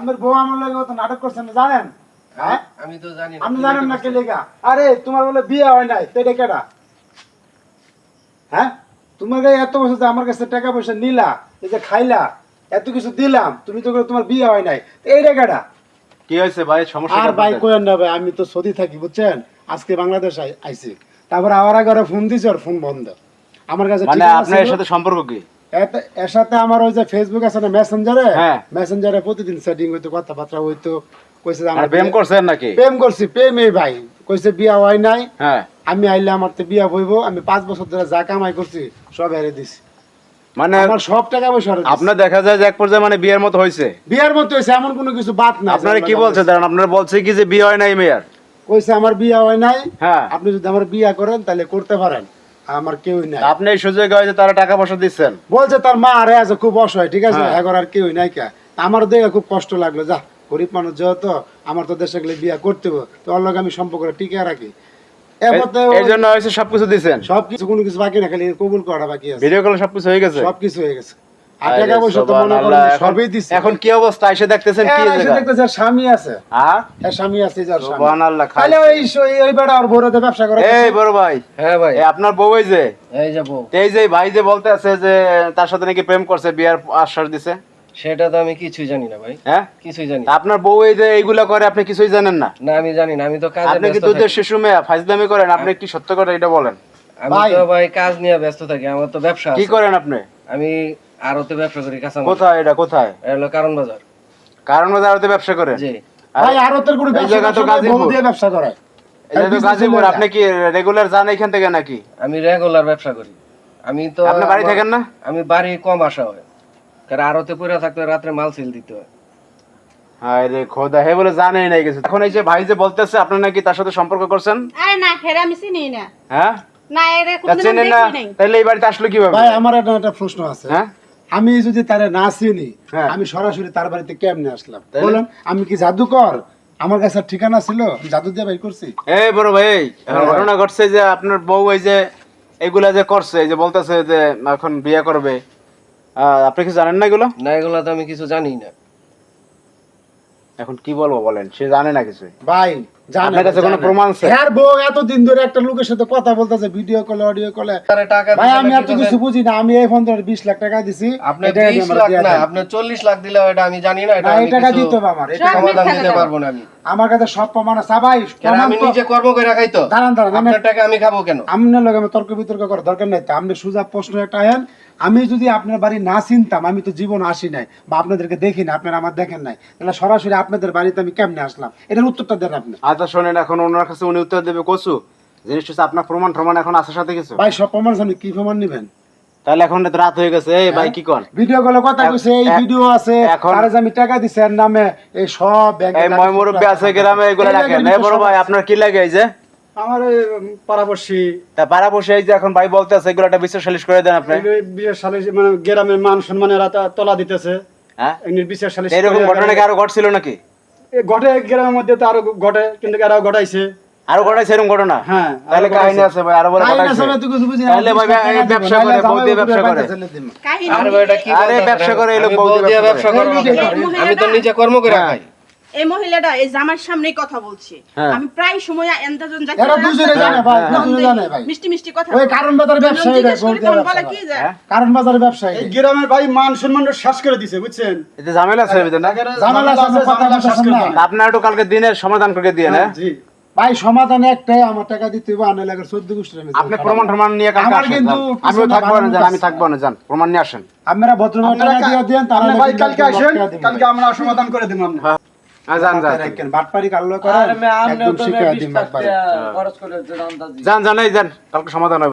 আপনার বউ আমার লাগে নাটক করছেন জানেন? হ্যাঁ আমি তো জানি না আপনি জানেন না কে লেগা? আরে তোমার বলে বিয়ে হয় নাই তো কেডা? হ্যাঁ? তোমার গায়ে এত বছর আমার কাছে টাকা পয়সা নিলা এই যে খাইলা এত কিছু দিলাম তুমি তো করে তোমার বিয়ে হয় নাই তো এইটা কি হয়েছে ভাই? সমস্যা আর ভাই কোয়েন না ভাই আমি তো সৌদি থাকি বুঝছেন? আজকে বাংলাদেশ আই- আইছি। তারপর আবার আগে ফোন দিছে আর ফোন বন্ধ। আমার কাছে মানে আপনার সাথে সম্পর্ক কি? এর সাথে আমার ওই যে ফেসবুক আছে না মেসেঞ্জারে হ্যাঁ। মেসেঞ্জারে প্রতিদিন সেটিং হইতো কথাবার্তা হইতো কইছে আমার প্রেম করছেন নাকি? প্রেম করছি ভাই। কইছে বিয়া হয় নাই। হ্যাঁ। আমি আইলে আমার তো বিয়া হইব আমি পাঁচ বছর ধরে যা কামাই করছি সব হেরে দিছি। মানে আমার সব টাকা পয়সা। আপনার দেখা যায় যে এক পর্যায়ে মানে বিয়ের মতো হয়েছে বিয়ের মতো হয়েছে এমন কোনো কিছু বাদ না আপনারা কি বলছে দাঁড়ান আপনারা বলছে কি যে বিয়ে হয় নাই মেয়ের? কইছে আমার বিয়া হয় নাই। হ্যাঁ। আপনি যদি আমার বিয়া করেন তাহলে করতে পারেন। আমার কেউই নাই। আপনি এই সুযোগে তারা টাকা পয়সা দিচ্ছেন। বলছে তার মা আরে আছে খুব অসহায় ঠিক আছে? হ্যাঁ। এখন আর কেউই নাই কে? আমার দেখে খুব কষ্ট লাগল যা গরিব মানুষ যেহেতু আমার তো দেশে গেলে বিয়া করতে হবে তো ওর লগে আমি সম্পর্কটা টিকে রাখি। এই জন্য হয়েছে সবকিছু দিচ্ছেন। সব কিছু কোনো কিছু বাকি না খালি কবুল করা বাকি আছে। ভিডিও কলে সবকিছু হয়ে গেছে। সব কিছু হয়ে গেছে। আর আরে টাকা পয়সা তো মনে করেন সুবহানাল্লাহ, এখন- সবই দিছে। এখন কি অবস্থা? এসে দেখতেছেন কি এ, এসে জায়গা দেখতেছে স্বামী আছে। হ্যাঁ হ্যাঁ স্বামী আছে যার সুবহানাল্লাহ তাহলে ওই স- বেড়া আর বড়তে ব্যবসা করে এই বড় ভাই। হ্যাঁ ভাই। আপনার বউ এই যে? এই যাব এই যে ভাই যে বলতে আছে যে তার সাথে নাকি প্রেম করছে বিয়ার আশ্বাস দিছে? সেটা তো আমি কিছুই জানি না ভাই। হ্যাঁ? কিছুই জানি আপনার বউ এই যে এইগুলা করে আপনি কিছুই জানেন না? না আমি জানি না আমি তো কাজে আপনি কি দুধের শিশু মেয়ে? ফাইজলামি করেন আপনি কি সত্য কথা এটা বলেন? আমি ভাই। তো ভাই কাজ নিয়ে ব্যস্ত থাকি আমার তো ব্যবসা কি করেন আপনি? আমি আরতে ব্যবসা করি কাঁচা কোথায় এটা কোথায়? এটা হলো কারণ বাজার। কারণ বাজারতে ব্যবসা করেন জি। আর ভাই আরতের কোনো এই ব্যবসা জায়গা তো গাজীপুর। দিয়ে ব্যবসা করে। এটা তো গাজীপুর। আপনি কি রেগুলার যান এখান থেকে নাকি? আমি রেগুলার ব্যবসা করি। আমি তো আপনি বাড়ি থাকেন না? আমি বাড়ি কম আসা হয়। কারণ আরতে পড়ে থাকতে রাত্রে মাল সেল দিতে হয়। হায় রে খোদা হে বলে জানেই নাই কিছু। এখন এই যে ভাই যে বলতেছে আপনি নাকি তার সাথে সম্পর্ক করছেন? আরে না হেরা আমি চিনি না। হ্যাঁ? না এরে তা কোনদিন চেনেন না? দেখি নাই। তাহলে এই বাড়িতে আসলো কীভাবে? ভাই আমার একটা প্রশ্ন আছে। হ্যাঁ? আমি যদি তারে না চিনি হ্যাঁ। আমি সরাসরি তার বাড়িতে কেমনে আসলাম? বলেন আমি কি জাদুকর? আমার কাছে ঠিকানা ছিল জাদু দিয়ে বের করছি। এই বড় ভাই ঘটনা ঘটছে যে আপনার বউ এই যে এগুলা যে করছে যে বলতেছে যে এখন বিয়ে করবে। আহ, আপনি কি জানেন না এগুলো? না এগুলো তো আমি কিছু জানি না এখন কি বলব বলেন সে জানে না কিছু। ভাই আপনার কাছে কোনো প্রমাণ আছে? হ্যাঁ বউ এতদিন ধরে একটা লোকের সাথে কথা বলতেছে ভিডিও কলে অডিও কলে টাকা ভাই আমি এত কিছু বুঝি না আমি এই ফোন ধরে বিশ লাখ টাকা দিছি আপনি এটা বিশ আমার লাখ না আপনি চল্লিশ লাখ দিলে এটা আমি জানি না এটা এই টাকা দিতে হবে আমার এটা সমাধান দিতে পারব না আমি। আমার কাছে সব প্রমাণ আছে। ভাই আমি নিজে কর্ম করে রাখাই তো? দাঁড়ান দাঁড়ান আপনার টাকা আমি খাব কেন? আপনার লগে আমি তর্ক বিতর্ক করার দরকার নাই তো। আপনি সুজা প্রশ্ন একটা আহেন আমি যদি আপনার বাড়ি না চিনতাম আমি তো জীবন আসি নাই বা আপনাদেরকে দেখি না আপনারা আমার দেখেন নাই তাহলে সরাসরি আপনাদের বাড়িতে আমি কেমনে আসলাম? এটার উত্তরটা দেন আপনি। আচ্ছা শোনেন এখন ওনার কাছে উনি উত্তর দেবে কচু। জিনিসটা আপনার প্রমাণ প্রমাণ এখন আছে সাথে কিছু? ভাই সব প্রমাণ আছে, আপনি কি প্রমাণ নেবেন? তাহলে এখন রাত হয়ে গেছে। এই ভাই কি কর ভিডিও কলে কথা কইছে এই ভিডিও আছে আমি টাকা দিছি এর নামে এই সব ব্যাংকে এই ময় মুরব্বী আছে গ্রামে এগুলো রাখেন। এই বড় ভাই আপনার কি লাগে এই যে? আমার তা এই যে এখন ভাই বলতে আছে এগুলো একটা বিশ্বাস সালিশ করে দেন আপনি। এই বিয়ের সালে মানে গ্রামের মান সম্মানের আতা- তলা দিতেছে। হ্যাঁ? এমনি বিশেষ সালে এরকম ঘটনা কি আরও ঘটছিল নাকি? ঘটে গ্রামের মধ্যে তো আরও ঘটে কিন্তু এরাও ঘটাইছে? আরও ঘটাইছে এরকম ঘটনা। হ্যাঁ, তাহলে কাহিনী আছে। ভাই আরও বলে কিছু তাহলে ভাই ব্যবসা করে, বউ জামাই দিয়ে উপরে ব্যবসা করে। আরে ভাই এটা কি আরে ব্যবসা করে এই লোক আমি বউ বউ দিয়ে দিয়ে ব্যবসা করে। আমি তো নিজে কর্ম করে হ্যাঁ। খাই। এই মহিলাটা এই জামার সামনেই কথা বলছে। হ্যাঁ। আমি প্রায় সময় এন্দাজন যাই এরা দুজনে জানে ভাই দুজনে জানে ভাই। মিষ্টি মিষ্টি কথা ওই কারণ বাজার ব্যবসায়ী বলে কি যে হ্যাঁ? কারণ বাজার ব্যবসায়ী। এই গ্রামের ভাই মান সম্মান শেষ করে দিছে বুঝছেন? এতে ঝামেলা আছে ভিতরে না? ঝামেলা আছে, কথা শেষ করে। আপনার একটু কালকে দিনের সমাধান করে দিয়ে না জি ভাই সমাধান একটাই আমার টাকা দিতে হবে আনে লাগার চোদ্দ গোষ্ঠীর আপনি প্রমাণ প্রমাণ নিয়ে কালকে আমার কিন্তু আমি আমিও থাকব না যান আমি। থাকব না যান। প্রমাণ নিয়ে আসেন। আপনারা ভদ্রভাবে টাকা দিয়ে দেন তাহলে ভাই কালকে আসেন কালকে আমরা সমাধান করে দিব আমরা। হ্যাঁ। বাটপারি যান যান এই যান কালকে সমাধান হবে।